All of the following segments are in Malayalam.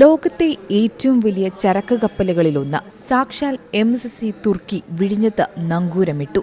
ലോകത്തെ ഏറ്റവും വലിയ ചരക്ക് കപ്പലുകളിലൊന്ന് സാക്ഷാൽ എം എസ് സി തുർക്കി വിഴിഞ്ഞത്ത് നങ്കൂരമിട്ടു.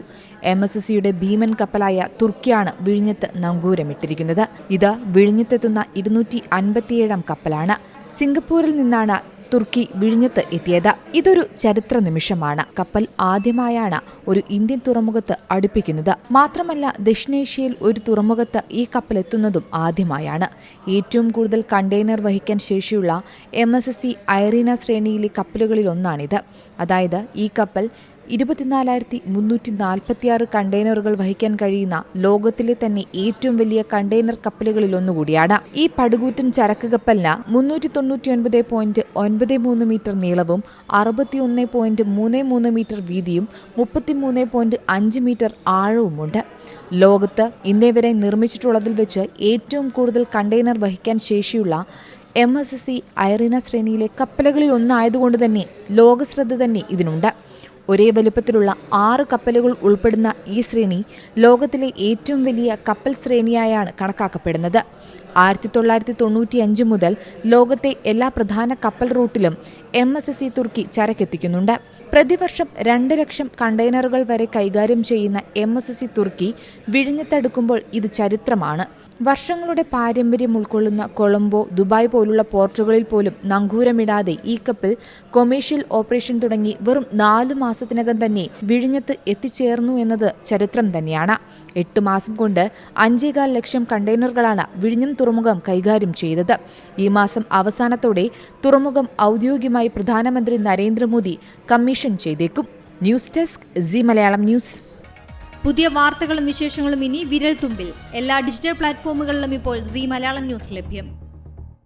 എം എസ് സിയുടെ ഭീമൻ കപ്പലായ തുർക്കിയാണ് വിഴിഞ്ഞത്ത് നങ്കൂരമിട്ടിരിക്കുന്നത്. ഇത് വിഴിഞ്ഞത്തെത്തുന്ന ഇരുന്നൂറ്റി അൻപത്തിയേഴാം കപ്പലാണ്. സിംഗപ്പൂരിൽ നിന്നാണ് തുർക്കി വിഴിഞ്ഞത്ത് എത്തിയത്. ഇതൊരു ചരിത്ര നിമിഷമാണ്. കപ്പൽ ആദ്യമായാണ് ഒരു ഇന്ത്യൻ തുറമുഖത്ത് അടുപ്പിക്കുന്നത്. മാത്രമല്ല ദക്ഷിണേഷ്യയിൽ ഒരു തുറമുഖത്ത് ഈ കപ്പൽ എത്തുന്നതും ആദ്യമായാണ്. ഏറ്റവും കൂടുതൽ കണ്ടെയ്നർ വഹിക്കാൻ ശേഷിയുള്ള M S S C Irina ശ്രേണിയിലെ കപ്പലുകളിലൊന്നാണിത്. അതായത് ഈ കപ്പൽ ഇരുപത്തിനാലായിരത്തി മുന്നൂറ്റി നാൽപ്പത്തിയാറ് കണ്ടെയ്നറുകൾ വഹിക്കാൻ കഴിയുന്ന ലോകത്തിലെ തന്നെ ഏറ്റവും വലിയ കണ്ടെയ്നർ കപ്പലുകളിൽ ഒന്നുകൂടിയാണ്. ഈ പടുകൂറ്റൻ ചരക്ക് കപ്പലിന് മുന്നൂറ്റി തൊണ്ണൂറ്റി ഒൻപത് പോയിന്റ് ഒൻപത് മൂന്ന് മീറ്റർ നീളവും അറുപത്തിയൊന്ന് പോയിന്റ് മൂന്ന് മൂന്ന് മീറ്റർ വീതിയും മുപ്പത്തിമൂന്ന് പോയിന്റ് അഞ്ച് മീറ്റർ ആഴവുമുണ്ട്. ലോകത്ത് ഇന്നേ വരെ നിർമ്മിച്ചിട്ടുള്ളതിൽ വെച്ച് ഏറ്റവും കൂടുതൽ കണ്ടെയ്നർ വഹിക്കാൻ ശേഷിയുള്ള M S S C Irina ശ്രേണിയിലെ കപ്പലുകളിൽ ഒന്നായതുകൊണ്ട് തന്നെ ലോകശ്രദ്ധ തന്നെ ഇതിനുണ്ട്. ഒരേ വലുപ്പത്തിലുള്ള ആറ് കപ്പലുകൾ ഉൾപ്പെടുന്ന ഈ ശ്രേണി ലോകത്തിലെ ഏറ്റവും വലിയ കപ്പൽ ശ്രേണിയായാണ് കണക്കാക്കപ്പെടുന്നത്. ആയിരത്തി തൊള്ളായിരത്തി തൊണ്ണൂറ്റി അഞ്ച് മുതൽ ലോകത്തെ എല്ലാ പ്രധാന കപ്പൽ റൂട്ടിലും M S S C Turkiye ചരക്കെത്തിക്കുന്നുണ്ട്. പ്രതിവർഷം രണ്ട് ലക്ഷം കണ്ടെയ്നറുകൾ വരെ കൈകാര്യം ചെയ്യുന്ന M S S C Turkiye വിഴിഞ്ഞത്തെടുക്കുമ്പോൾ ഇത് ചരിത്രമാണ്. വർഷങ്ങളുടെ പാരമ്പര്യം ഉൾക്കൊള്ളുന്ന കൊളംബോ ദുബായ് പോലുള്ള പോർട്ടുകളിൽ പോലും നങ്കൂരമിടാതെ ഈ കപ്പൽ കൊമേഴ്ഷ്യൽ ഓപ്പറേഷൻ തുടങ്ങി വെറും നാലു മാസത്തിനകം തന്നെ വിഴിഞ്ഞത്ത് എത്തിച്ചേർന്നു എന്നത് ചരിത്രം തന്നെയാണ്. എട്ട് മാസം കൊണ്ട് അഞ്ചേകാൽ ലക്ഷം കണ്ടെയ്നറുകളാണ് വിഴിഞ്ഞം തുറമുഖം കൈകാര്യം ചെയ്തത്. ഈ മാസം അവസാനത്തോടെ തുറമുഖം ഔദ്യോഗികമായി പ്രധാനമന്ത്രി നരേന്ദ്രമോദി കമ്മീഷൻ ചെയ്തേക്കും. News desk Zee Malayalam news. പുതിയ വാർത്തകളും വിശേഷങ്ങളും ഇനി വിരൽ തുമ്പിൽ എല്ലാ ഡിജിറ്റൽ പ്ലാറ്റ്ഫോമുകളിലും ഇപ്പോൾ സി മലയാളം ന്യൂസ് ലഭ്യം.